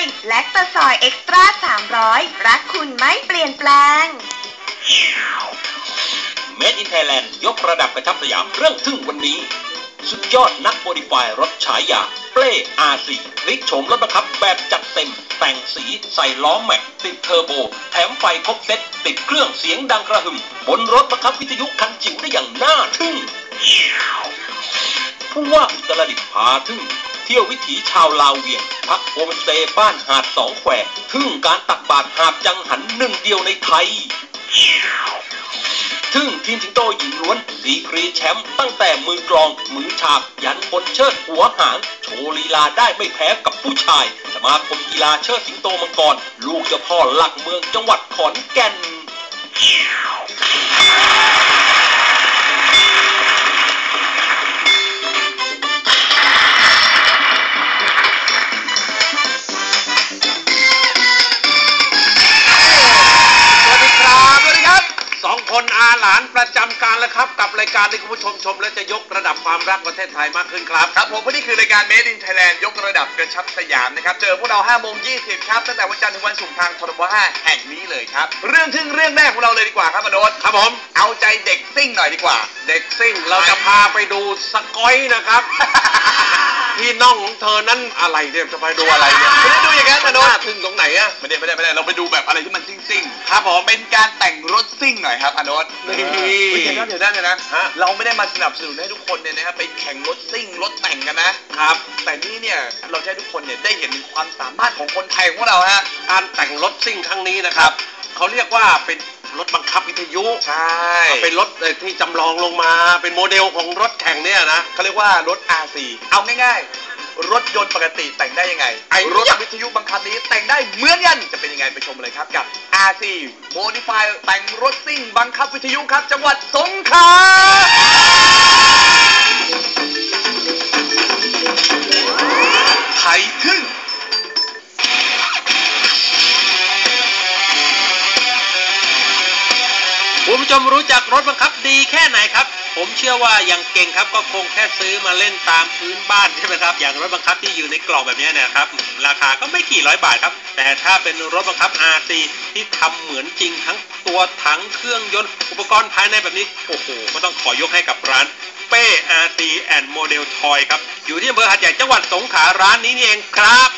ย แลคตาซอยเอ็กซ์ตร้า300 รักคุณไม่เปลี่ยนแปลงเมดอินไทยแลนด์ยกระดับกระชับสยามเรื่องทึ่งวันนี้ สุดยอดนักโมดิฟายรถฉายาเปรอาซีพลิกโฉมรถบังคับแบบจัดเต็ม แต่งสีใส่ล้อแม็ก ติดเทอร์โบ แถมไฟครบเซ็ตติดเครื่องเสียงดังกระหึ่ม บนรถบังคับวิทยุคันจิ๋วได้อย่างน่าทึ่งผู้ว่าอุตรดิตถ์พาทึ่ง เที่ยววิถีชาวลาวเวียง พักโฮมสเตย์บ้านหาดสองแควทึ่งการตักบาตรหาบจังหันหนึ่งเดียวในไทยทึ่งทีมสิงโตหญิงล้วนดีกรีแชมป์ตั้งแต่มือกลอง มือฉาบ ยันบนเชิดหัวหาง โชว์ลีลาได้ไม่แพ้กับผู้ชาย สมาคมกีฬาเชิดสิงโตมังกร ลูกเจ้าพ่อหลักเมืองจังหวัดขอนแก่น ประจำการแล้วครับ กับรายการที่คุณผู้ชมชม และจะยกระดับความรักประเทศไทยมากขึ้นครับ ครับผมเพราะนี่คือรายการ Made in Thailand ยกระดับกระชับสยามนะครับ เจอพวกเรา5โมง20ครับตั้งแต่วันจันทร์ถึงวันศุกร์ทางทรบ5แห่งนี้เลยครับ เรื่องทึ่งเรื่องแรกของเราเลยดีกว่าครับอโนนครับผม เอาใจเด็กซิ่งหน่อยดีกว่า เด็กซิ่งเราจะพาไปดูสกอยนะครับพี่น้องของเธอนั้นอะไรเนี่ยจะไปดูอะไรเนี่ยไม่ได้ ดูอย่างนั้นอโนนน่าทึ่งตรงไหนอะไม่ได้ไม่ได้ไม่ได้เราไปดูแบบอะไรที่มันซิ่งซิ่งๆครับผมเป็นการแต่งรถซิ่งหน่อยครับอโนนนี่เฮ้ยเดี๋ยวนะเดี๋ยวนะเดี๋ยวนะฮะ เราไม่ได้มาสนับสนุนให้ทุกคนเนี่ยนะครับไปแข่งรถซิ่งรถแต่งกันนะครับ แต่นี่เนี่ยเราจะให้ทุกคนเนี่ยได้เห็นถึงความสามารถของคนไทยของเราฮะ การแต่งรถซิ่งครั้งนี้นะครับ เขาเรียกว่าเป็นรถบังคับวิทยุใช่ เป็นรถเอ่อที่จำลองลงมา เป็นโมเดลของรถแข่งเนี่ยนะ เขาเรียกว่ารถ R4 เอาง่ายๆ รถยนต์ปกติแต่งได้ยังไง ไอ้รถวิทยุบังคับนี้แต่งได้เหมือนกัน จะเป็นยังไงไปชมเลยครับกับ R4 Modify แต่งรถซิ่งบังคับวิทยุครับ จังหวัดสงขลาไทยทึ่งคุณผู้ชมรู้จักรถบังคับดีแค่ไหนครับ ผมเชื่อว่าอย่างเก่งครับก็คงแค่ซื้อมาเล่นตามพื้นบ้านใช่ไหมครับ อย่างรถบังคับที่อยู่ในกล่องแบบนี้นะครับ ราคาก็ไม่กี่ร้อยบาทครับ แต่ถ้าเป็นรถบังคับ RC ที่ทำเหมือนจริงทั้งตัวถังเครื่องยนต์อุปกรณ์ภายในแบบนี้ โอ้โห ก็ต้องขอยกให้กับร้านเป้ RC and Model Toy ครับ อยู่ที่อำเภอหัดใหญ่จังหวัดสงขลาร้านนี้นี่เองครับ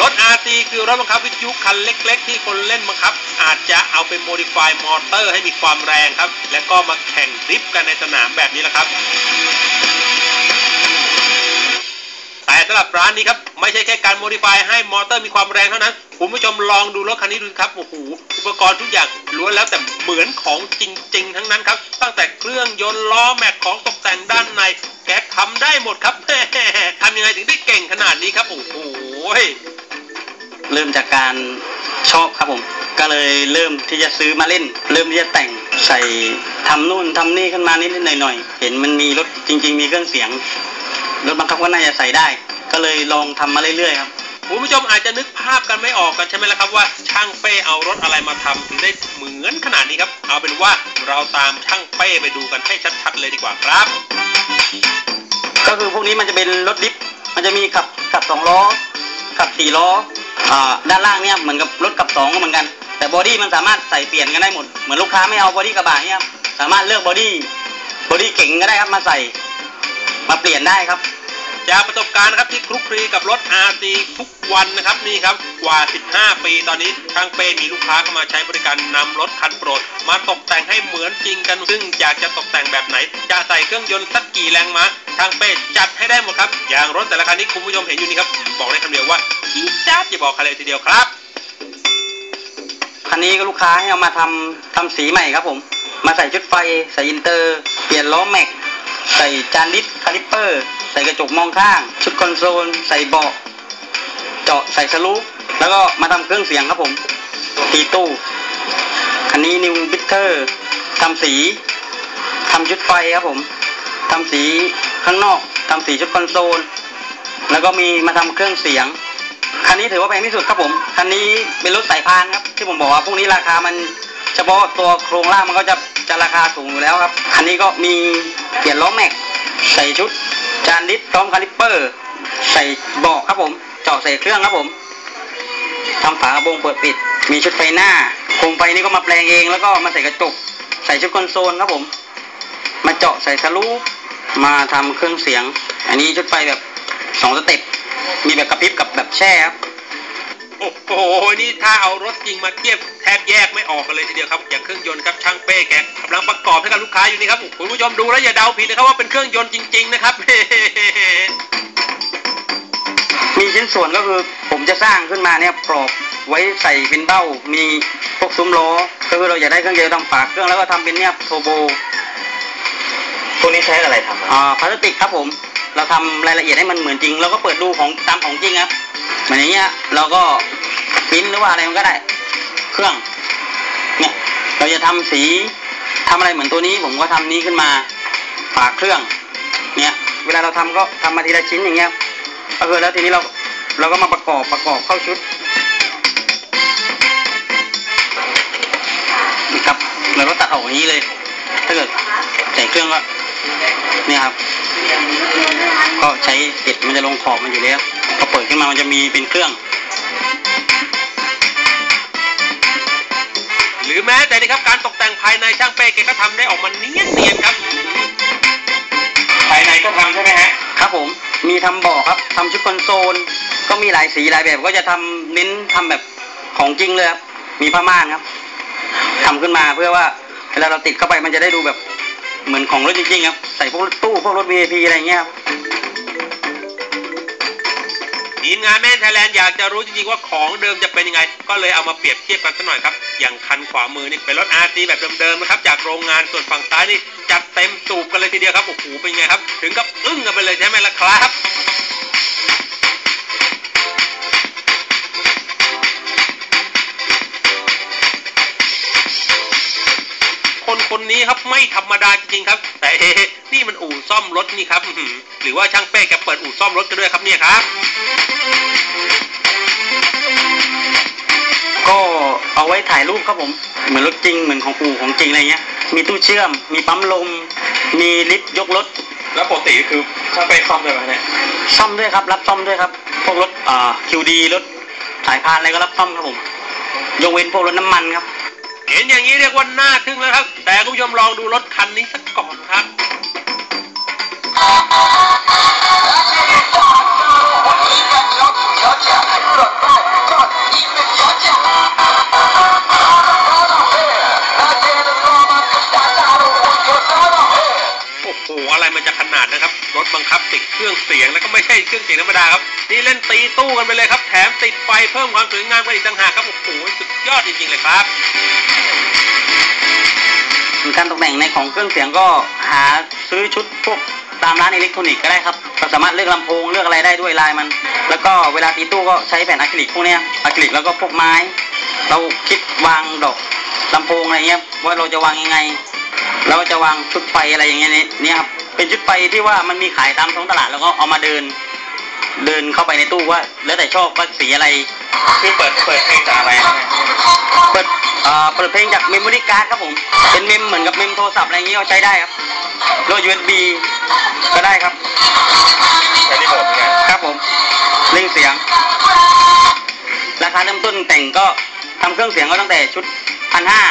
รถ RC คือรถบังคับวิทยุคันเล็ก ๆ ที่คนเล่นบังคับ อาจจะเอาไปโมดิฟายมอเตอร์ให้มีความแรงครับ และก็มาแข่งดริฟต์กันในสนามแบบนี้แหละครับ แต่สำหรับร้านนี้ครับ ไม่ใช่แค่การโมดิฟายให้มอเตอร์มีความแรงเท่านั้นคุณผู้ชมลองดูรถคันนี้ดูครับโอ้โหอุปกรณ์ทุกอย่างล้วนแล้วแต่เหมือนของจริง ๆ ทั้งนั้นครับ ตั้งแต่เครื่องยนต์ล้อแม็กของตกแต่งด้านในแกทำได้หมดครับทำยังไงถึงได้เก่งขนาดนี้ครับโอ้โห เริ่มจากการชอบครับผม ก็เลยเริ่มที่จะซื้อมาเล่น เริ่มที่จะแต่งใส่ทำนู่นทำนี่ขึ้นมานิดๆหน่อยๆเห็นมันมีรถจริง ๆ มีเครื่องเสียงรถบังคับก็น่าจะใส่ได้ ก็เลยลองทำมาเรื่อยๆครับคุณผู้ชมอาจจะนึกภาพกันไม่ออกกันใช่ไหมล่ะครับว่าช่างเป้เอารถอะไรมาทำถึงได้เหมือนขนาดนี้ครับ เอาเป็นว่าเราตามช่างเป้ไปดูกันให้ชัดๆเลยดีกว่าครับ ก็คือพวกนี้มันจะเป็นรถดิฟมันจะมีขับขับสองล้อขับสี่ล้ออ่า ด้านล่างเนี่ยเหมือนกับรถกับสองก็เหมือนกัน แต่บอดี้มันสามารถใส่เปลี่ยนกันได้หมด เหมือนลูกค้าไม่เอาบอดี้กระบะเนี่ยครับสามารถเลือกบอดี้บอดี้เก่งก็ได้ครับมาใส่มาเปลี่ยนได้ครับ จากประสบการณ์ครับที่คลุกคลีกับรถ RC ทุกวันนะครับนี่ครับกว่า 15 ปีตอนนี้ช่างเป้มีลูกค้าเข้ามาใช้บริการนำรถคันโปรด มาตกแต่งให้เหมือนจริงกัน ซึ่งอยากจะตกแต่งแบบไหน จะใส่เครื่องยนต์สักกี่แรงม้าช่างเป้จัดให้ได้หมดครับ อย่างรถแต่ละคันที่คุณผู้ชมเห็นอยู่นี่ครับ บอกได้คำเดียวว่าจี๊ดจ๊าดอย่าบอกใครเลยทีเดียวครับคันนี้ก็ลูกค้าให้เอามาทำทำสีใหม่ครับผม มาใส่ชุดไฟใส่อินเตอร์ เปลี่ยนล้อแม็ก ใส่จานดิสคาลิปเปอร์ ใส่กระจกมองข้าง ชุดคอนโซล ใส่เบาะเจาะใส่สลูปแล้วก็มาทำเครื่องเสียงครับผม ตีตู้คันนี้นิวบิทเทอร์ทำสีทำชุดไฟครับผมทำสีข้างนอกทำสีชุดคอนโซล แล้วก็มีมาทำเครื่องเสียง คันนี้ถือว่าแพงที่สุดครับผม คันนี้เป็นรถสายพานครับ ที่ผมบอกว่าพวกนี้ราคามันเฉพาะตัวโครงล่างมันก็จะจะราคาสูงอยู่แล้วครับ คันนี้ก็มีเปลี่ยนล้อแม็ก ใส่ชุด จานลิสซ้อมคาลิปเปอร์ ใส่บอกครับผมเจาะใส่เครื่องครับผมทำฝากระโปรงเปิดปิด มีชุดไฟหน้าโคมไฟนี่ก็มาแปลงเอง แล้วก็มาใส่กระจก ใส่ชุดคอนโซลครับผม มาเจาะใส่สลูปมาทำเครื่องเสียง อันนี้ชุดไฟแบบสองสเต็ปมีแบบกระพริบกับแบบแช่ครับ โอ้โห นี่ถ้าเอารถจริงมาเทียบแทบแยกไม่ออกกันเลยทีเดียวครับอย่างเครื่องยนต์ครับช่างเป้แกกำลังประกอบให้กับลูกค้าอยู่นี่ครับคุณผู้ชมดูแล้วอย่าเดาผิดนะครับว่าเป็นเครื่องยนต์จริง ๆ นะครับมีชิ้นส่วนก็คือผมจะสร้างขึ้นมาเนี่ยปลอกไว้ใส่เป็นเบ้า มีพวกซุ้มล้อก็คือเราอยากได้เครื่องยนต์ทำฝากเครื่องแล้วก็ทำเป็นเนี่ยโทโบพวกนี้ใช้อะไรทำอะอ่าพลาสติกครับผม เราทำรายละเอียดให้มันเหมือนจริงเราก็เปิดดูของตามของจริงครับเห มือนอย่างเงี้ยเราก็ปิ้นหรือว่าอะไรมันก็ได้ เครื่อง เนี่ยเราจะทำสีทำอะไรเหมือนตัวนี้ ผมก็ทำนี้ขึ้นมาฝากเครื่อง เนี่ย เวลาเราทำก็ทำมาทีละชิ้นอย่างเงี้ยก็คือแล้วทีนี้เราเราก็มาประกอบประกอบเข้าชุดนะครับเราก็ตัดออกอย่างนี้เลย ถ้าเกิดใส่เครื่องก็เนี่ยครับ ก็ใช้เก็ดมันจะลงขอบมันอยู่แล้ว เปิดขึ้นมามันจะมีเป็นเครื่อง หรือแม้แต่นี่ครับการตกแต่งภายในช่างเป้แกก็ทำได้ออกมาเนียนๆครับ ภายในก็ทำใช่ไหมฮะครับผมมีทำเบาะครับทำชุดคอนโซล ก็มีหลายสีหลายแบบก็จะทำเน้นทำแบบของจริงเลยครับมีผ้าม่านครับทำขึ้นมาเพื่อว่าเวลาเราติดเข้าไปมันจะได้ดูแบบเหมือนของรถจริงๆครับ ใส่พวกรถตู้พวกรถ VIP อะไรอย่างเงี้ยครับ ทีมงานแม่นไทยแลนด์อยากจะรู้จริงๆว่าของเดิมจะเป็นยังไง ก็เลยเอามาเปรียบเทียบกันสักหน่อยครับ อย่างคันขวามือนี่เป็นรถ RC แบบเดิมๆนะครับ จากโรงงานส่วนฝั่งซ้ายนี่จัดเต็มสูบกันเลยทีเดียวครับโอ้โหเป็นไงครับ ถึงกับอึ้งกันไปเลยใช่ไหมล่ะครับ คนคนนี้ครับไม่ธรรมดาจริงๆครับ แต่เฮ้นี่มันอู่ซ่อมรถนี่ครับอื้อหือหรือว่าช่างเป้แกเปิดอู่ซ่อมรถกันด้วยครับเนี่ยครับ ก็เอาไว้ถ่ายรูปครับผมเหมือนรถจริงเหมือนของอู่ของจริงอะไรเงี้ย มีตู้เชื่อม มีปั๊มลม มีลิฟต์ยกรถ แล้วปกติคือช่างไปซ่อมด้วยไหมเนี่ยซ่อมด้วยครับ รับซ่อมด้วยครับพวกรถอ่าคิวดีรถสายพานอะไรก็รับซ่อมครับผมยกเว้นพวกรถน้ำมันครับ เห็นอย่างนี้เรียกว่าน่าทึ่งแล้วครับ แต่คุณผู้ชมลองดูรถคันนี้สักก่อนครับ ไม่ใช่เครื่องเสียงธรรมดาครับ นี่เล่นตีตู้กันไปเลยครับ แถมติดไฟเพิ่มความสวยงามกันอีกต่างหากครับ โอ้โห สุดยอดจริงๆเลยครับการตกแต่งในของเครื่องเสียงก็หาซื้อชุดพวกตามร้านอิเล็กทรอนิกส์ก็ได้ครับเราสามารถเลือกลำโพงเลือกอะไรได้ด้วยลายมัน แล้วก็เวลาตีตู้ก็ใช้แผ่นอะคริลิกพวกเนี้ยอะคริลิกแล้วก็พวกไม้ เราคิดวางดอกลำโพงอะไรเงี้ยว่าเราจะวางยังไง เราจะวางชุดไฟอะไรอย่างเงี้ยนี่ครับ เป็นชุดไฟที่ว่ามันมีขายตามท้องตลาดแล้วก็เอามาเดิน เดินเข้าไปในตู้ว่า แล้วแต่ชอบว่าสีอะไรคือเปิดเปิดเพลงจากอะไรนะเนี่ยเปิดเอ่อเปิดเพลงจากเมมโมรี่การ์ดครับผม เป็นเมมเหมือนกับเมมโทรศัพท์อะไรอย่างงี้ก็ใช้ได้ครับรถ USB ก็ได้ครับใช้รีโมทเหมือนกันครับผมเร่งเสียง ราคาเริ่มต้นแต่งก็ทำเครื่องเสียงก็ตั้งแต่ชุดพันห้า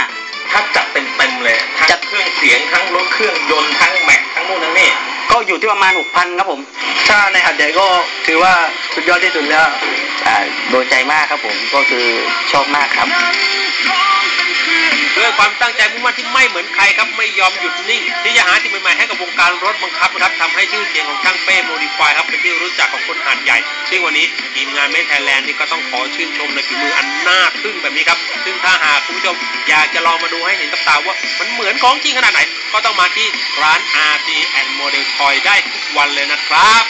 ถ้าจัดเต็มเต็มๆเลยทั้จัดงเครื่องเสียงทั้งรถเครื่องยนต์ทั้งแม็กทั้งนู่นทั้งนี่ก็อยู่ที่ประมาณหกพันครับผมถ้าในหัดใหญ่ก็ถือว่าสุดยอดที่สุดแล้วโดนใจมากครับผมก็คือชอบมากครับ ด้วยความตั้งใจมุ่งมั่นที่ไม่เหมือนใครครับไม่ยอมหยุดนิ่งที่จะหาสิ่งใหม่ๆให้กับวงการรถบังคับนะครับทำให้ชื่อเสียงของช่างเป้โมดิฟายครับเป็นที่รู้จักของคนหาดใหญ่ ซึ่งวันนี้ทีมงานเมทไทยแลนด์นี่ก็ต้องขอชื่นชมในฝีมืออันน่าทึ่งแบบนี้ครับ ซึ่งถ้าหากคุณผู้ชมอยากจะลองมาดูให้เห็นกับตาว่ามันเหมือนของจริงขนาดไหน ก็ต้องมาที่ร้าน RC and Model Toy ได้ทุกวันเลยนะครับ